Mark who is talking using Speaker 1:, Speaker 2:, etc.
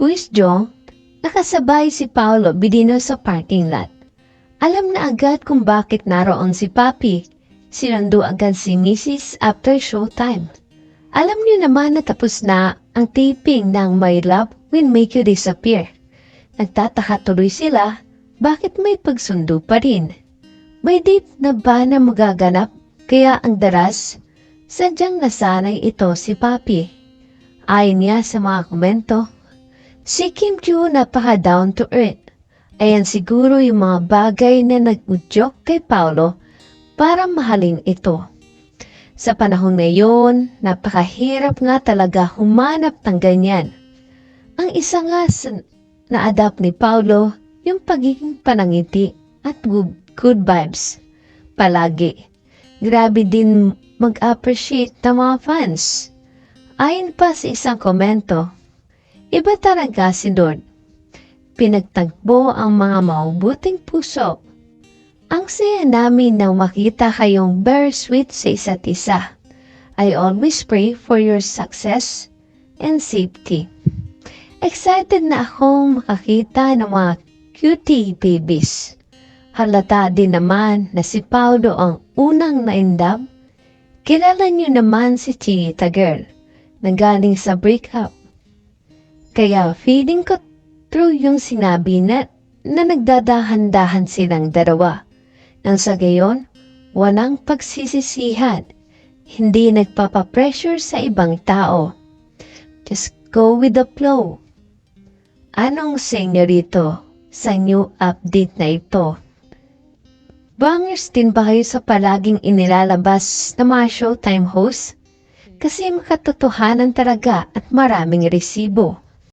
Speaker 1: Quiz Jong, nakasabay si Paolo Bidino sa parking lot. Alam na agad kung bakit naroon si Papi. Sinundo agad si Mrs. after showtime. Alam niyo naman na tapos na ang taping ng My Love Will Make You Disappear. Nagtataka tuloy sila, bakit may pagsundo pa rin? May date na ba na magaganap? Kaya ang daras, sadyang nasanay ito si Papi. Ayon niya sa mga komento, si Kim Joo napaka down to earth. Ayan siguro yung mga bagay na nag-udyok kay Paolo para mahalin ito. Sa panahon ngayon, napakahirap nga talaga humanap ng ganyan. Ang isa nga na-adapt ni Paulo, yung pagiging panangiti at good, good vibes. Palagi. Grabe din mag-appreciate ng mga fans. Ayon pa sa isang komento, iba talaga si Lord. Pinagtagpo ang mga maubuting puso. Ang saya namin nang makita kayong very sweet sa isa't isa. I always pray for your success and safety. Excited na akong makakita ng mga cutie babies. Halata din naman na si Paulo ang unang naindab. Kilala niyo naman si Chita Girl na galing sa breakup. Kaya feeling ko true yung sinabi na, na nagdadahan-dahan silang dalawa. Nang sa gayon, walang pagsisisihan. Hindi nagpapapressure sa ibang tao. Just go with the flow. Anong sa inyo rito sa new update na ito? Bangers din ba kayo sa palaging inilalabas na mga showtime host? Kasi makatotohanan talaga at maraming resibo.